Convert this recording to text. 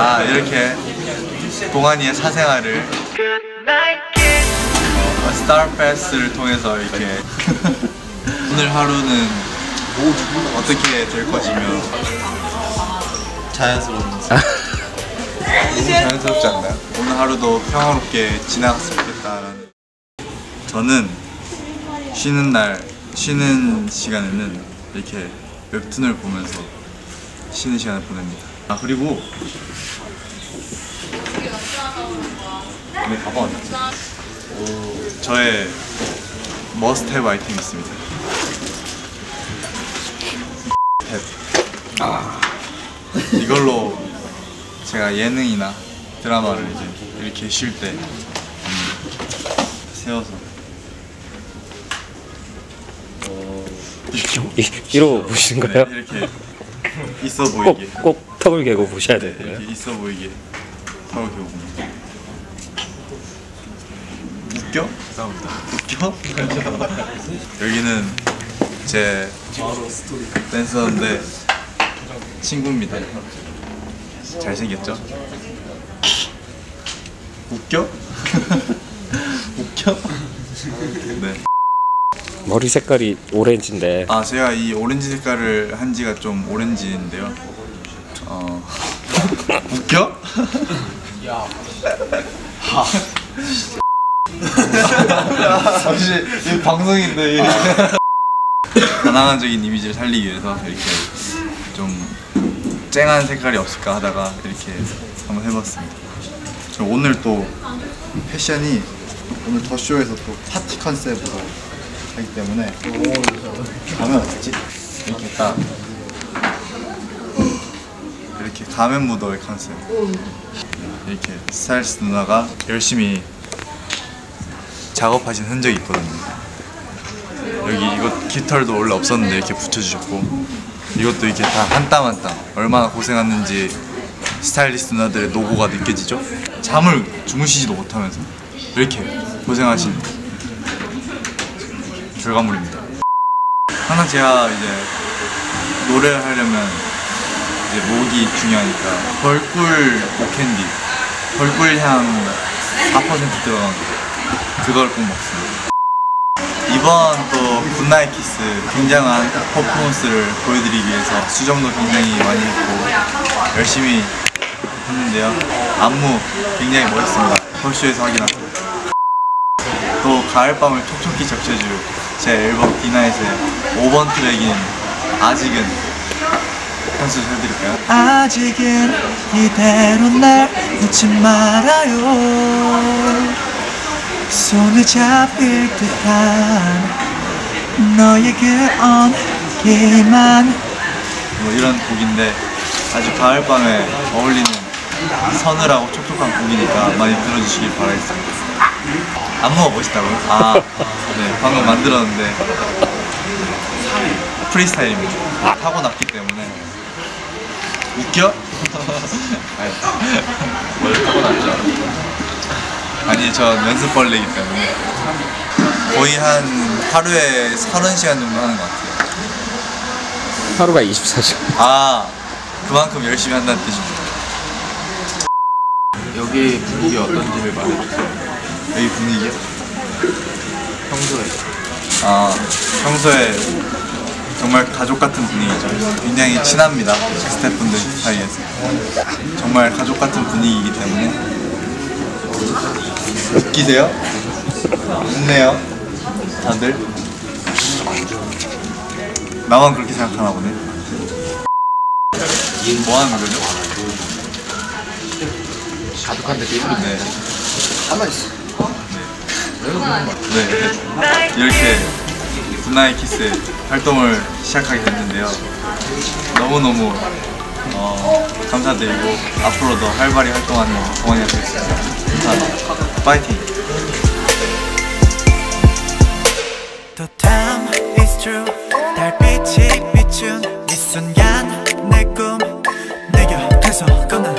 아 이렇게 동안이의 사생활을 어, 스타패스를 통해서 이렇게 오늘 하루는 어떻게 될 것이며 자연스러운 모습. 너무 자연스럽지 않나요? 오늘 하루도 평화롭게 지나갔으면 좋겠다라는 저는 쉬는 날 쉬는 시간에는 이렇게 웹툰을 보면서 쉬는 시간을 보냅니다 아 그리고 내 가방? 오, 저의 머스트 헤브 아이템이 있습니다 탭 이걸로 제가 예능이나 드라마를 이제 이렇게 쉴 때 세워서 이- 이러고 보시는 네, 거예요? 이렇게 있어 보이게 꼭, 꼭 턱을 개고 보셔야 네, 되고요. 있어 보이게 턱을 겨우 웃겨? 감사합니다 웃겨? 여기는 제 댄서인데 친구입니다 잘생겼죠? 웃겨? 웃겨? 네. 머리 색깔이 오렌지인데 아 제가 이 오렌지 색깔을 한 지가 좀 오렌지인데요. 어 웃겨? 잠시 이 방송인데 이 다낭한적인 이미지를 살리기 위해서 이렇게 좀 쨍한 색깔이 없을까 하다가 이렇게 한번 해봤습니다. 저 오늘 또 패션이 오늘 더 쇼에서 또 파티 컨셉으로 하기 때문에 가면 어떻지? 이렇게 딱 이렇게 가면 무더의 컨셉 이렇게 스타일리스트 누나가 열심히 작업하신 흔적이 있거든요 여기 이거 깃털도 원래 없었는데 이렇게 붙여주셨고 이것도 이렇게 다 한 땀 한 땀 얼마나 고생했는지 스타일리스트 누나들의 노고가 느껴지죠? 잠을 주무시지도 못하면서 이렇게 고생하신 결과물입니다. 항상 제가 이제 노래를 하려면 이제 목이 중요하니까 벌꿀 오캔디, 벌꿀 향 4% 들어간 거 그걸 꼭 먹습니다. 이번 또 굿나잇 키스 굉장한 퍼포먼스를 보여드리기 위해서 수정도 굉장히 많이 했고 열심히 했는데요. 안무 굉장히 멋있습니다. 헐쇼에서 확인하고 또 가을밤을 촉촉히 적셔줄 제 앨범 디나잇의 5번 트랙인 아직은 현수 해드릴까요? 아직은 이대로 날 놓지 말아요 손을 잡힐 듯한 너의 그 온기만 뭐 이런 곡인데 아주 가을밤에 어울리는 서늘하고 촉촉한 곡이니까 많이 들어주시길 바라겠습니다 안무가 멋있다고요? 아, 네, 방금 만들었는데 프리스타일입니다. 타고났기 때문에 웃겨? 아니, 원래 타고났죠. 아니, 저 연습 벌레이기 때문에 거의 한 하루에 30시간 정도 하는 것 같아요. 하루가 24시간 아, 그만큼 열심히 한다는 뜻입니다. 여기 분위기 어떤지를 말해주세요. 여기 분위기요? 평소에. 아, 평소에 정말 가족 같은 분위기죠. 굉장히 친합니다. 스태프분들 사이에서. 정말 가족 같은 분위기이기 때문에. 웃기세요? 웃네요. 다들. 나만 그렇게 생각하나 보네. 뭐 하는 거죠? 가족한테 게임을 네. 네. 이렇게 굿나잇 키스 활동을 시작하게 됐는데요. 너무너무 어, 감사드리고 앞으로도 활발히 활동하는 동원이가 되겠습니다. 감사합니다. 파이팅! The time is true 달빛이 비춘 이 순간 내 꿈 내 곁에서 꺼난